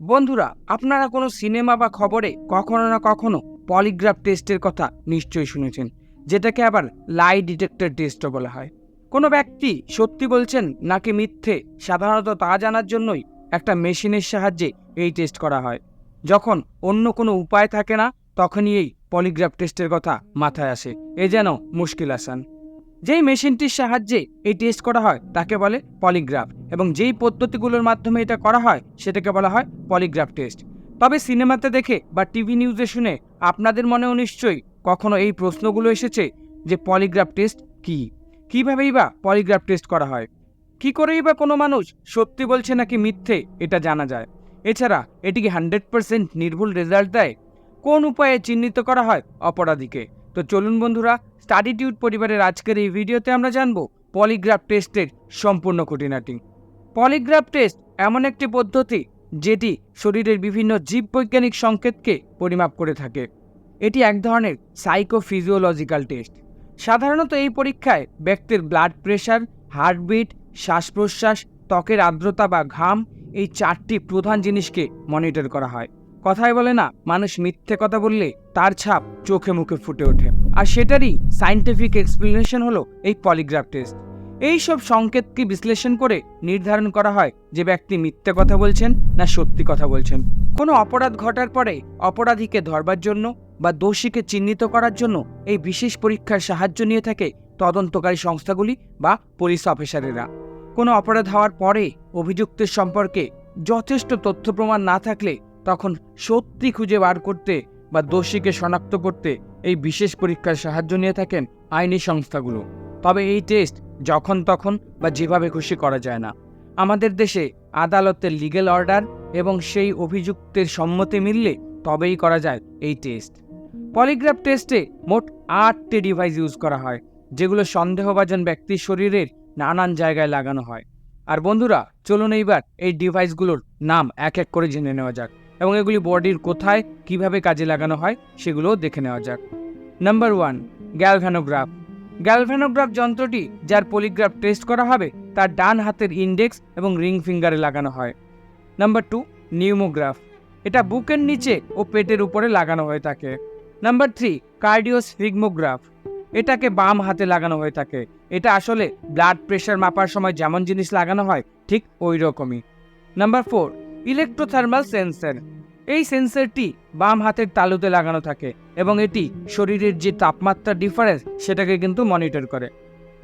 বন্ধুরা, আপনারা কোনো সিনেমা বা খবরে কখনো না কখনো পলিগ্রাফ টেস্টের কথা নিশ্চয়ই শুনেছেন, যেটাকে আবার লাই ডিটেক্টর টেস্টও বলা হয়। কোনো ব্যক্তি সত্যি বলছেন নাকি মিথ্যে, সাধারণত তা জানার জন্যই একটা মেশিনের সাহায্যে এই টেস্ট করা হয়। যখন অন্য কোনো উপায় থাকে না, তখনই এই পলিগ্রাফ টেস্টের কথা মাথায় আসে। এ যেন মুশকিল আসান। যেই মেশিনটির সাহায্যে এই টেস্ট করা হয়, তাকে বলে পলিগ্রাফ এবং যেই পদ্ধতিগুলোর মাধ্যমে এটা করা হয়, সেটাকে বলা হয় পলিগ্রাফ টেস্ট তবে সিনেমাতে দেখে বা টিভি নিউজে শুনে আপনাদের মনেও নিশ্চয়ই কখনো এই প্রশ্নগুলো এসেছে যে পলিগ্রাফ টেস্ট কি? কীভাবেই বা পলিগ্রাফ টেস্ট করা হয়? কি করেই বা কোনো মানুষ সত্যি বলছে নাকি মিথ্যে, এটা জানা যায়। এছাড়া এটি কি হান্ড্রেড পার্সেন্ট নির্ভুল রেজাল্ট দেয়। কোন উপায়ে চিহ্নিত করা হয় অপরাধীকে? তো চলুন বন্ধুরা স্টাডিটিউড পরিবারের আজকের এই ভিডিওতে আমরা জানব পলিগ্রাফ টেস্টের সম্পূর্ণ খুঁটিনাটি। পলিগ্রাফ টেস্ট এমন একটি পদ্ধতি যেটি শরীরের বিভিন্ন জীববৈজ্ঞানিক সংকেতকে পরিমাপ করে থাকে। এটি এক ধরনের সাইকোফিজিওলজিক্যাল টেস্ট সাধারণত এই পরীক্ষায় ব্যক্তির ব্লাড প্রেশার হার্টবিট শ্বাস প্রশ্বাস ত্বকের আর্দ্রতা বা ঘাম এই চারটি প্রধান জিনিসকে মনিটর করা হয়। কথায় বলে না, মানুষ মিথ্যে কথা বললে তার ছাপ চোখে মুখে ফুটে ওঠে। আর সেটারই সাইন্টিফিক এক্সপ্লেনেশন হলো এই পলিগ্রাফ টেস্ট এই সব সংকেতকে বিশ্লেষণ করে নির্ধারণ করা হয় যে ব্যক্তি মিথ্যে কথা বলছেন না সত্যি কথা বলছেন? কোনো অপরাধ ঘটার পরে অপরাধীকে ধরবার জন্য বা দোষীকে চিহ্নিত করার জন্য এই বিশেষ পরীক্ষার সাহায্য নিয়ে থাকে তদন্তকারী সংস্থাগুলি বা পুলিশ অফিসারেরা কোনো অপরাধ হওয়ার পরে অভিযুক্তের সম্পর্কে যথেষ্ট তথ্য প্রমাণ না থাকলে তখন সত্যি খুঁজে বার করতে বা দোষীকে শনাক্ত করতে এই বিশেষ পরীক্ষার সাহায্য নিয়ে থাকেন আইনি সংস্থাগুলো। তবে এই টেস্ট যখন তখন বা যেভাবে খুশি করা যায় না। আমাদের দেশে আদালতের লিগেল অর্ডার এবং সেই অভিযুক্তের সম্মতি মিললে তবেই করা যায় এই টেস্ট পলিগ্রাফ টেস্টে মোট আটটি ডিভাইস ইউজ করা হয়, যেগুলো সন্দেহভাজন ব্যক্তির শরীরের নানান জায়গায় লাগানো হয়। আর বন্ধুরা, চলুন এইবার এই ডিভাইসগুলোর নাম এক এক করে জেনে নেওয়া যাক। এবং এগুলি বডির কোথায়, কীভাবে কাজে লাগানো হয়, সেগুলোও দেখে নেওয়া যাক। নাম্বার ওয়ান গ্যালভ্যানোগ্রাফ গ্যালভ্যানোগ্রাফ যন্ত্রটি, যার পলিগ্রাফ টেস্ট করা হবে, তার ডান হাতের ইন্ডেক্স এবং রিং ফিঙ্গারে লাগানো হয়। নাম্বার টু নিউমোগ্রাফ এটা বুকের নিচে ও পেটের উপরে লাগানো হয়ে থাকে। নাম্বার থ্রি কার্ডিওসফিগমোগ্রাফ এটাকে বাম হাতে লাগানো হয়ে থাকে। এটা আসলে ব্লাড প্রেশার মাপার সময় যেমন জিনিস লাগানো হয়, ঠিক ওই রকমই। নাম্বার ফোর ইলেকট্রোথার্মাল সেন্সর এই সেন্সরটি বাম হাতের তালুতে লাগানো থাকে এবং এটি শরীরের যে তাপমাত্রা ডিফারেন্স সেটাকে কিন্তু মনিটর করে।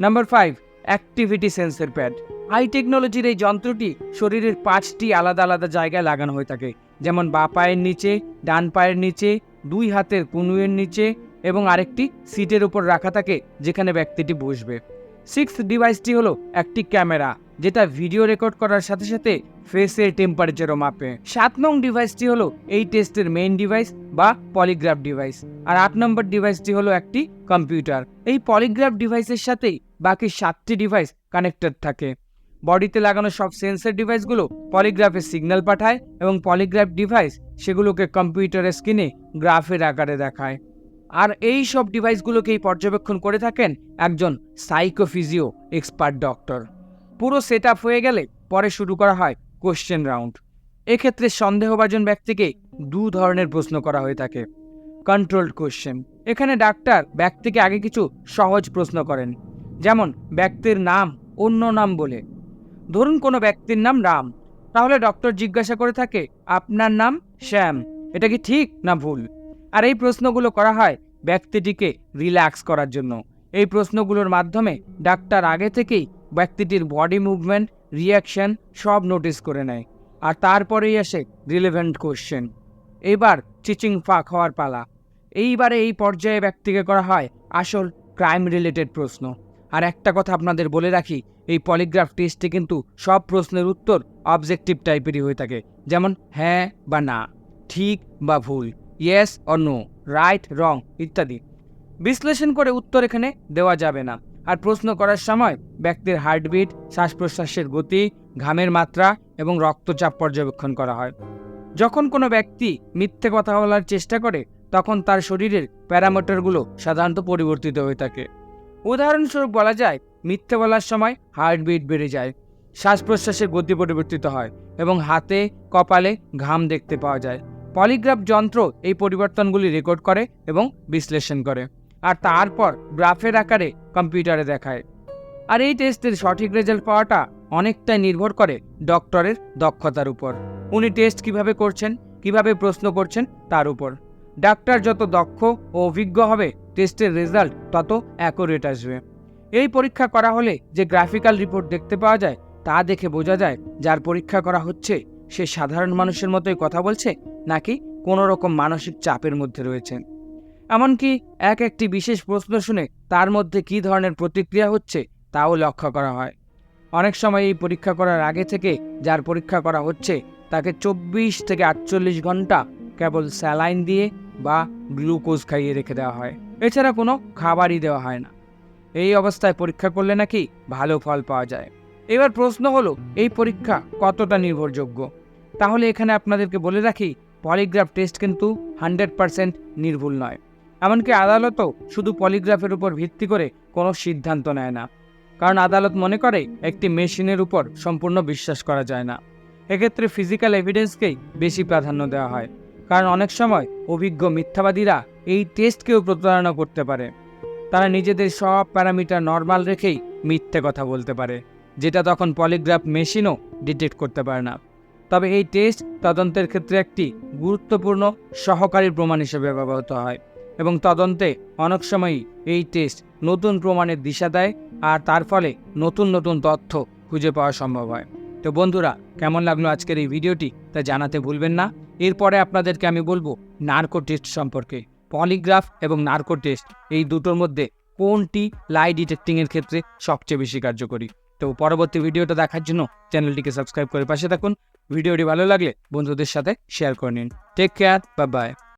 Number five activity sensor pad high টেকনোলজির এই যন্ত্রটি শরীরের পাঁচটি আলাদা আলাদা জায়গায় লাগানো হয়ে থাকে। যেমন বা পায়ের নিচে, ডান পায়ের নিচে, দুই হাতের কনুয়ের নিচে এবং আরেকটি সিটের উপর রাখা থাকে যেখানে ব্যক্তিটি বসবে। সিক্স ডিভাইসটি হলো একটি ক্যামেরা। যেটা ভিডিও রেকর্ড করার সাথে সাথে ফেসের টেম্পারেচারও মাপে। সাত নং ডিভাইসটি হলো এই টেস্টের মেইন ডিভাইস বা পলিগ্রাফ ডিভাইস আর আট নম্বর ডিভাইসটি হলো একটি কম্পিউটার এই পলিগ্রাফ ডিভাইসের সাথেই বাকি সাতটি ডিভাইস কানেক্টেড থাকে। বডিতে লাগানো সব সেন্সর ডিভাইসগুলো পলিগ্রাফের সিগন্যাল পাঠায় এবং পলিগ্রাফ ডিভাইস সেগুলোকে কম্পিউটারের স্ক্রিনে গ্রাফের আকারে দেখায়। আর এই সব ডিভাইসগুলোকেই পর্যবেক্ষণ করে থাকেন একজন সাইকোফিজিও এক্সপার্ট ডক্টর পুরো সেট হয়ে গেলে পরে শুরু করা হয় কোশ্চেন রাউন্ড এক্ষেত্রে সন্দেহভাজন ব্যক্তিকে দু ধরনের প্রশ্ন করা হয়ে থাকে। কন্ট্রোলড কোশ্চেন এখানে ডাক্তার ব্যক্তিকে আগে কিছু সহজ প্রশ্ন করেন, যেমন ব্যক্তির নাম, অন্য নাম বলে। ধরুন কোনো ব্যক্তির নাম রাম, তাহলে ডক্টর জিজ্ঞাসা করে থাকে, আপনার নাম শ্যাম, এটা কি ঠিক না ভুল? আর এই প্রশ্নগুলো করা হয় ব্যক্তিটিকে রিল্যাক্স করার জন্য। এই প্রশ্নগুলোর মাধ্যমে ডাক্তার আগে থেকেই ব্যক্তিটির বডি মুভমেন্ট, রিয়াকশন সব নোটিস করে নেয় আর তারপরেই আসে রিলেভেন্ট কোশ্চেন। এবার চিচিং ফাঁক হওয়ার পালা। এইবারে এই পর্যায়ে ব্যক্তিকে করা হয় আসল ক্রাইম রিলেটেড প্রশ্ন। আর একটা কথা আপনাদের বলে রাখি, এই পলিগ্রাফ টেস্টে কিন্তু সব প্রশ্নের উত্তর অবজেক্টিভ টাইপেরই হয়ে থাকে। যেমন হ্যাঁ বা না, ঠিক বা ভুল, yes or no, right, wrong ইত্যাদি। বিশ্লেষণ করে উত্তর এখানে দেওয়া যাবে না। আর প্রশ্ন করার সময় ব্যক্তির হার্টবিট শ্বাস প্রশ্বাসের গতি, ঘামের মাত্রা এবং রক্তচাপ পর্যবেক্ষণ করা হয়। যখন কোনো ব্যক্তি মিথ্যে কথা বলার চেষ্টা করে, তখন তার শরীরের প্যারামিটারগুলো সাধারণত পরিবর্তিত হয়ে থাকে। উদাহরণস্বরূপ বলা যায়, মিথ্যে বলার সময় হার্টবিট বেড়ে যায় শ্বাস প্রশ্বাসের গতি পরিবর্তিত হয় এবং হাতে, কপালে ঘাম দেখতে পাওয়া যায়। পলিগ্রাফ যন্ত্র এই পরিবর্তনগুলি রেকর্ড করে এবং বিশ্লেষণ করে। আর তারপর গ্রাফের আকারে কম্পিউটারে দেখায়। আর এই টেস্টের সঠিক রেজাল্ট পাওয়াটা অনেকটাই নির্ভর করে ডক্টরের দক্ষতার উপর। উনি টেস্ট কীভাবে করছেন, কীভাবে প্রশ্ন করছেন তার উপর। ডাক্তার যত দক্ষ ও অভিজ্ঞ হবে, টেস্টের রেজাল্ট তত অ্যাকুরেট আসবে। এই পরীক্ষা করা হলে যে গ্রাফিক্যাল রিপোর্ট দেখতে পাওয়া যায়, তা দেখে বোঝা যায় যার পরীক্ষা করা হচ্ছে, সে সাধারণ মানুষের মতোই কথা বলছে, নাকি কোনো রকম মানসিক চাপের মধ্যে রয়েছে। এমনকি এক একটি বিশেষ প্রশ্ন শুনে তার মধ্যে কী ধরনের প্রতিক্রিয়া হচ্ছে তাও লক্ষ্য করা হয়। অনেক সময় এই পরীক্ষা করার আগে থেকে যার পরীক্ষা করা হচ্ছে তাকে চব্বিশ থেকে আটচল্লিশ ঘণ্টা কেবল স্যালাইন দিয়ে বা গ্লুকোজ খাইয়ে রেখে দেওয়া হয়। এছাড়া কোনো খাবারই দেওয়া হয় না। এই অবস্থায় পরীক্ষা করলে নাকি ভালো ফল পাওয়া যায়। এবার প্রশ্ন হলো, এই পরীক্ষা কতটা নির্ভরযোগ্য? তাহলে এখানে আপনাদেরকে বলে রাখি, পলিগ্রাফ টেস্ট কিন্তু হান্ড্রেড পারসেন্ট নির্ভুল নয়। এমনকি আদালতও শুধু পলিগ্রাফের উপর ভিত্তি করে কোনো সিদ্ধান্ত নেয় না। কারণ আদালত মনে করে একটি মেশিনের উপর সম্পূর্ণ বিশ্বাস করা যায় না। এক্ষেত্রে ফিজিক্যাল এভিডেন্সকেই বেশি প্রাধান্য দেওয়া হয়। কারণ অনেক সময় অভিজ্ঞ মিথ্যাবাদীরা এই টেস্টকেও প্রতারণা করতে পারে। তারা নিজেদের সব প্যারামিটার নর্মাল রেখেই মিথ্যে কথা বলতে পারে, যেটা তখন পলিগ্রাফ মেশিনও ডিটেক্ট করতে পারে না। তবে এই টেস্ট তদন্তের ক্ষেত্রে একটি গুরুত্বপূর্ণ সহকারী প্রমাণ হিসেবে ব্যবহৃত হয়। এবং তদন্তে অনেক সময়ই এই টেস্ট নতুন প্রমাণের দিশা দেয় আর তার ফলে নতুন নতুন তথ্য খুঁজে পাওয়া সম্ভব হয়। তো বন্ধুরা, কেমন লাগল আজকের এই ভিডিওটি তা জানাতে ভুলবেন না। এরপরে আপনাদেরকে আমি বলব নার্কো টেস্ট সম্পর্কে। পলিগ্রাফ এবং নার্কো টেস্ট এই দুটোর মধ্যে কোনটি লাই ডিটেক্টিংয়ের ক্ষেত্রে সবচেয়ে বেশি কার্যকরী? তো পরবর্তী ভিডিওটা দেখার জন্য চ্যানেলটিকে সাবস্ক্রাইব করে পাশে থাকুন। ভিডিওটি ভালো লাগলে বন্ধুদের সাথে শেয়ার করে নিন। টেক কেয়ার বা বাই।